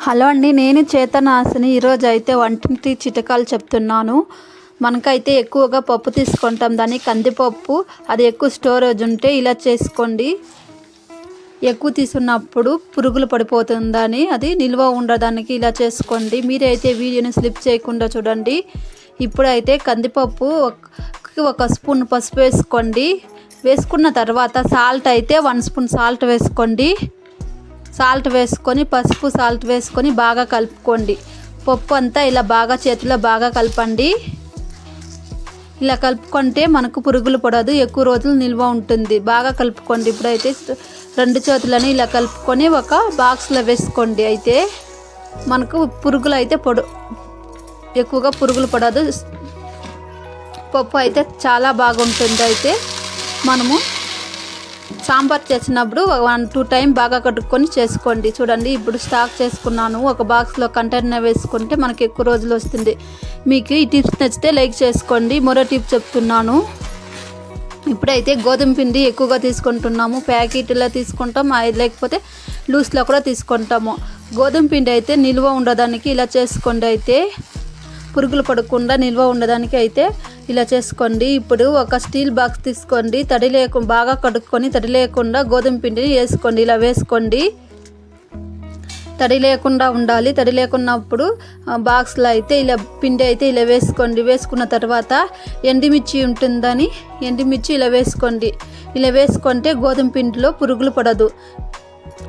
Hello అండి నేను చేతనాశిని ఈరోజు అయితే వంటింటి చిటకాలు చెప్తున్నాను. మనకైతే ఎక్కువగా పప్పు తీసుకుంటాం. దాన్ని కందిపప్పు అది ఎక్కువ స్టోరేజ్ ఉంటే ఇలా చేసుకోండి. ఎక్కువ తీసుకున్నప్పుడు పురుగులు పడిపోతుందని అది నిల్వ ఉండడానికి ఇలా చేసుకోండి. మీరైతే వీడియోని స్లిప్ చేయకుండా చూడండి. ఇప్పుడైతే కందిపప్పు ఒక- ఒక స్పూన్ పసుపు వేసుకోండి. వేసుకున్న తర్వాత సాల్ట్ అయితే వన్ స్పూన్ సాల్ట్ వేసుకోండి. సాల్ట్ వేసుకొని పసుపు సాల్ట్ వేసుకొని బాగా కలుపుకోండి. పప్పు అంతా ఇలా బాగా చేతిలో బాగా కలపండి. ఇలా కలుపుకుంటే మనకు పురుగులు పడదు ఎక్కువ రోజులు నిల్వ ఉంటుంది. బాగా కలుపుకోండి. ఇప్పుడైతే రెండు చేతులని ఇలా కలుపుకొని ఒక బాక్స్లో వేసుకోండి. అయితే మనకు పురుగులు అయితే పొడు ఎక్కువగా పురుగులు పడదు. పప్పు అయితే చాలా బాగుంటుంది. అయితే మనము సాంబార్ చేసినప్పుడు వన్ టూ టైం బాగా కట్టుకొని చేసుకోండి. చూడండి ఇప్పుడు స్టాక్ చేసుకున్నాను. ఒక బాక్స్లో కంటైనర్ వేసుకుంటే మనకి ఎక్కువ రోజులు వస్తుంది. మీకు ఈ టిప్స్ నచ్చితే లైక్ చేసుకోండి. మరో టిప్ చెప్తున్నాను. ఇప్పుడైతే గోధుమ పిండి ఎక్కువగా తీసుకుంటున్నాము. ప్యాకెట్లో తీసుకుంటాం. అది లేకపోతే లూస్లో కూడా తీసుకుంటాము. గోధుమ పిండి అయితే నిల్వ ఉండడానికి ఇలా చేసుకోండి అయితే. పురుగులు పడకుండా నిల్వ ఉండడానికి అయితే ఇలా చేసుకోండి. ఇప్పుడు ఒక స్టీల్ బాక్స్ తీసుకోండి. తడి లేకు బాగా కడుక్కొని తడి లేకుండా గోధుమ పిండిని వేసుకోండి. ఇలా వేసుకోండి. తడి లేకుండా ఉండాలి. తడి లేకున్నప్పుడు బాక్స్లో అయితే ఇలా పిండి అయితే ఇలా వేసుకోండి. వేసుకున్న తర్వాత ఎండిమిర్చి ఉంటుందని ఎండిమిర్చి ఇలా వేసుకోండి. ఇలా వేసుకుంటే గోధుమ పిండిలో పురుగులు పడదు.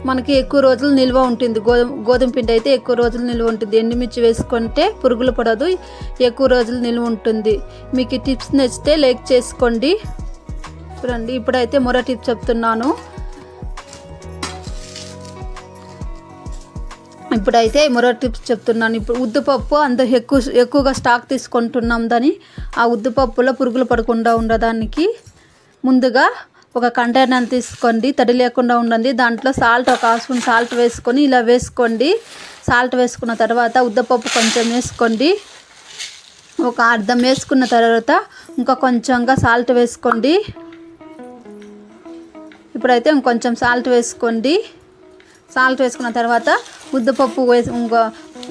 మనకి ఎక్కువ రోజులు నిల్వ ఉంటుంది. గోధుమ గోధుమ పిండి అయితే ఎక్కువ రోజులు నిల్వ ఉంటుంది. ఎండుమిర్చి వేసుకుంటే పురుగులు పడదు ఎక్కువ రోజులు నిల్వ ఉంటుంది. మీకు ఈ టిప్స్ నచ్చితే లైక్ చేసుకోండి. రండి ఇప్పుడైతే మరో టిప్ చెప్తున్నాను. ఇప్పుడైతే మరో టిప్స్ చెప్తున్నాను. ఇప్పుడు ఉద్దుపప్పు అంత ఎక్కువ ఎక్కువగా స్టాక్ తీసుకుంటున్నాం దాని ఆ ఉద్దుపప్పులో పురుగులు పడకుండా ఉండడానికి ముందుగా ఒక కంటైనర్ తీసుకోండి తడి లేకుండా ఉండండి. దాంట్లో సాల్ట్ ఒక హాఫ్ స్పూన్ సాల్ట్ వేసుకొని ఇలా వేసుకోండి. సాల్ట్ వేసుకున్న తర్వాత ఉద్దపప్పు కొంచెం వేసుకోండి. ఒక అర్ధం వేసుకున్న తర్వాత ఇంకా కొంచెంగా సాల్ట్ వేసుకోండి. ఇప్పుడైతే ఇంకొంచెం సాల్ట్ వేసుకోండి. సాల్ట్ వేసుకున్న తర్వాత ఉద్దపప్పు వేసి ఇంకా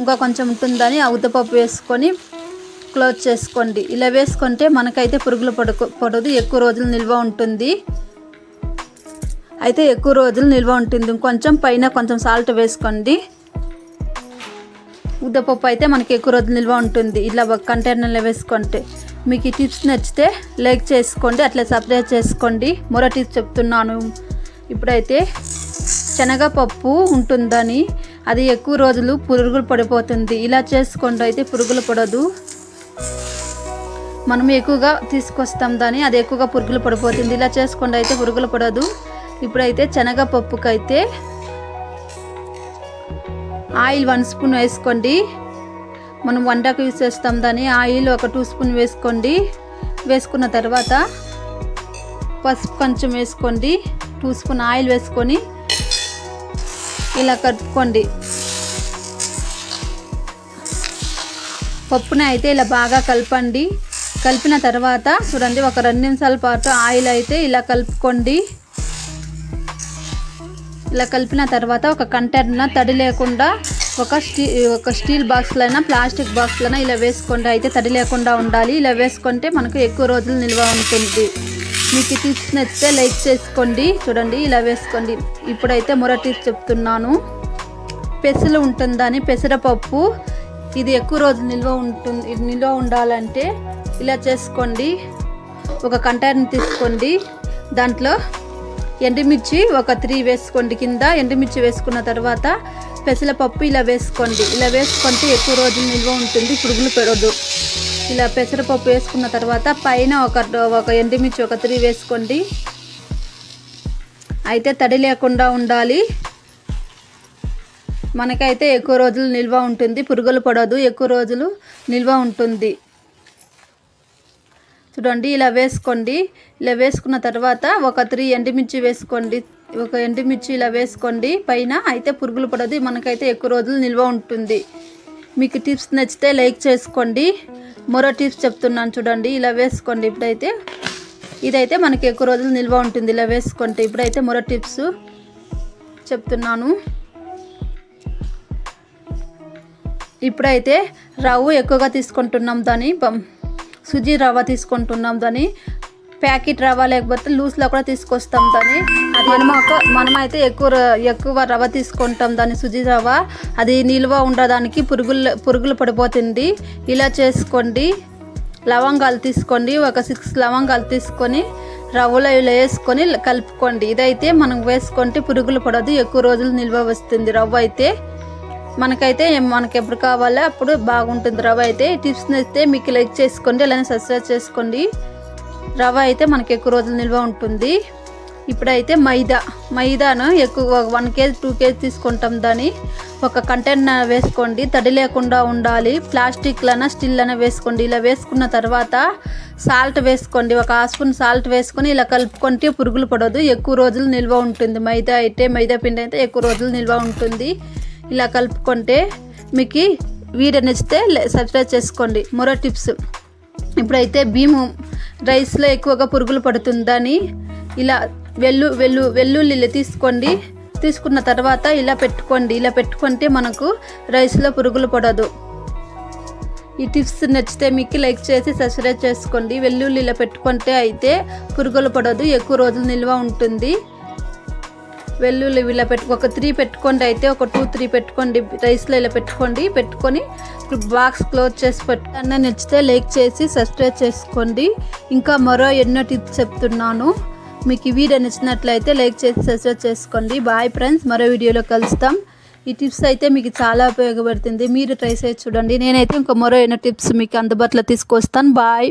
ఇంకా కొంచెం ఉంటుందని ఆ ఉద్దపప్పు వేసుకొని క్లోజ్ చేసుకోండి. ఇలా వేసుకుంటే మనకైతే పురుగులు పడుకో పడదు ఎక్కువ రోజులు నిల్వ ఉంటుంది. అయితే ఎక్కువ రోజులు నిల్వ ఉంటుంది. ఇంకొంచెం పైన కొంచెం సాల్ట్ వేసుకోండి. ఉద్దపప్పు అయితే మనకి ఎక్కువ రోజులు నిల్వ ఉంటుంది. ఇలా ఒక కంటైనర్లో వేసుకుంటే మీకు ఈ టిప్స్ నచ్చితే లైక్ చేసుకోండి. అట్లా సబ్స్క్రైబ్ చేసుకోండి. మరో టిప్స్ చెప్తున్నాను. ఇప్పుడైతే శనగపప్పు ఉంటుందని అది ఎక్కువ రోజులు పురుగులు పడిపోతుంది. ఇలా చేసుకోండి అయితే పురుగులు పడదు. మనం ఎక్కువగా తీసుకొస్తాం దాన్ని అది ఎక్కువగా పురుగులు పడిపోతుంది. ఇలా చేసుకోండి అయితే పురుగులు పడదు. ఇప్పుడైతే శనగపప్పుకైతే ఆయిల్ వన్ స్పూన్ వేసుకోండి. మనం వంటకు యూస్ చేస్తాం దాన్ని. ఆయిల్ ఒక టూ స్పూన్ వేసుకోండి. వేసుకున్న తర్వాత పసుపు కొంచెం వేసుకోండి. టూ స్పూన్ ఆయిల్ వేసుకొని ఇలా కలుపుకోండి. పప్పుని అయితే ఇలా బాగా కలపండి. కలిపిన తర్వాత చూడండి ఒక రెండు నిమిషాల పాటు ఆయిల్ అయితే ఇలా కలుపుకోండి. ఇలా కలిపిన తర్వాత ఒక కంటైనర్ తడి లేకుండా ఒక స్టీ ఒక స్టీల్ బాక్స్లైనా ప్లాస్టిక్ బాక్స్లైనా ఇలా వేసుకోండి అయితే తడి లేకుండా ఉండాలి. ఇలా వేసుకుంటే మనకు ఎక్కువ రోజులు నిల్వ ఉంటుంది. మీకు టిప్స్ నచ్చితే లైక్ చేసుకోండి. చూడండి ఇలా వేసుకోండి. ఇప్పుడైతే మరో టిప్స్ చెప్తున్నాను. పెసలు ఉంటుందని పెసరపప్పు. ఇది ఎక్కువ రోజులు నిల్వ ఉంటుంది ఇది నిల్వ ఉండాలంటే ఇలా చేసుకోండి. ఒక కంటైనర్ తీసుకోండి. దాంట్లో ఎండుమిర్చి ఒక త్రీ వేసుకోండి కింద. ఎండుమిర్చి వేసుకున్న తర్వాత పెసరపప్పు ఇలా వేసుకోండి. ఇలా వేసుకుంటే ఎక్కువ రోజులు నిల్వ ఉంటుంది పురుగులు పెరదు ఇలా పెసరపప్పు వేసుకున్న తర్వాత పైన ఒక ఒక ఎండుమిర్చి ఒక త్రీ వేసుకోండి. అయితే తడి లేకుండా ఉండాలి. మనకైతే ఎక్కువ రోజులు నిల్వ ఉంటుంది పురుగులు పడదు ఎక్కువ రోజులు నిల్వ ఉంటుంది. చూడండి ఇలా వేసుకోండి. ఇలా వేసుకున్న తర్వాత ఒక త్రీ ఎండుమిర్చి వేసుకోండి. ఒక ఎండుమిర్చి ఇలా వేసుకోండి. పైన అయితే పురుగులు పడదు. మనకైతే ఎక్కువ రోజులు నిల్వ ఉంటుంది. మీకు టిప్స్ నచ్చితే లైక్ చేసుకోండి. మరో టిప్స్ చెప్తున్నాను చూడండి. ఇలా వేసుకోండి. ఇప్పుడైతే ఇదైతే మనకి ఎక్కువ రోజులు నిల్వ ఉంటుంది. ఇలా వేసుకుంటే ఇప్పుడైతే మరో టిప్స్ చెప్తున్నాను. ఇప్పుడైతే రవ్వు ఎక్కువగా తీసుకుంటున్నాం దాని సుజీ రవ్వ తీసుకుంటున్నాం దాని ప్యాకెట్ రవ్వ లేకపోతే లూస్లో కూడా తీసుకొస్తాం దాన్ని అది మనమాక మనమైతే ఎక్కువ ఎక్కువ రవ్వ తీసుకుంటాం దాన్ని సుజీ రవ్వ. అది నిల్వ ఉండడానికి పురుగులు పురుగులు పడిపోతుంది. ఇలా చేసుకోండి. లవంగాలు తీసుకోండి. ఒక సిక్స్ లవంగాలు తీసుకొని రవ్వలో ఇలా వేసుకొని కలుపుకోండి. ఇదైతే మనం వేసుకుంటే పురుగులు పడదు. ఎక్కువ రోజులు నిల్వ వస్తుంది రవ్వ అయితే. మనకైతే మనకి ఎప్పుడు కావాలో అప్పుడు బాగుంటుంది రవ్వ అయితే. టిప్స్ అయితే మీకు లైక్ చేసుకోండి అలానే సబ్స్క్రైబ్ చేసుకోండి. రవ్వ అయితే మనకి ఎక్కువ రోజులు నిల్వ ఉంటుంది. ఇప్పుడైతే మైదా మైదాను ఎక్కువ వన్ కేజీ టూ కేజీ తీసుకుంటాం దాన్ని. ఒక కంటైనర్ వేసుకోండి తడి లేకుండా ఉండాలి. ప్లాస్టిక్లన స్టీల్ వేసుకోండి. ఇలా వేసుకున్న తర్వాత సాల్ట్ వేసుకోండి. ఒక హాఫ్ స్పూన్ సాల్ట్ వేసుకొని ఇలా కలుపుకుంటే పురుగులు పడదు. ఎక్కువ రోజులు నిల్వ ఉంటుంది. మైదా అయితే మైదా పిండి అయితే ఎక్కువ రోజులు నిల్వ ఉంటుంది. ఇలా కలుపుకుంటే మీకు వీడియో నచ్చితే సబ్స్క్రైబ్ చేసుకోండి. మరో టిప్స్. ఇప్పుడైతే భీము రైస్లో ఎక్కువగా పురుగులు పడుతుందని ఇలా వెల్లు వెల్లు వెల్లుల్లి తీసుకోండి. తీసుకున్న తర్వాత ఇలా పెట్టుకోండి. ఇలా పెట్టుకుంటే మనకు రైస్లో పురుగులు పడదు. ఈ టిప్స్ నచ్చితే మీకు లైక్ చేసి సబ్స్క్రైబ్ చేసుకోండి. వెల్లుల్లి ఇలా పెట్టుకుంటే అయితే పురుగులు పడదు. ఎక్కువ రోజులు నిల్వ ఉంటుంది. వెల్లుల్లి ఇలా పెట్టుకో ఒక త్రీ పెట్టుకోండి అయితే ఒక టూ త్రీ పెట్టుకోండి రైస్లో ఇలా పెట్టుకోండి పెట్టుకొని బాక్స్ క్లోజ్ చేసి పెట్టు. నచ్చితే లైక్ చేసి సబ్స్క్రైబ్ చేసుకోండి. ఇంకా మరో ఎన్నో టిప్స్ చెప్తున్నాను. మీకు ఈ వీడియో నచ్చినట్లయితే లైక్ చేసి సబ్స్క్రైబ్ చేసుకోండి. బాయ్ ఫ్రెండ్స్ మరో వీడియోలో కలుస్తాం. ఈ టిప్స్ అయితే మీకు చాలా ఉపయోగపడుతుంది. మీరు ట్రై చేసి చూడండి. నేనైతే ఇంకా మరో ఎన్నో టిప్స్ మీకు అందుబాటులో తీసుకొస్తాను. బాయ్.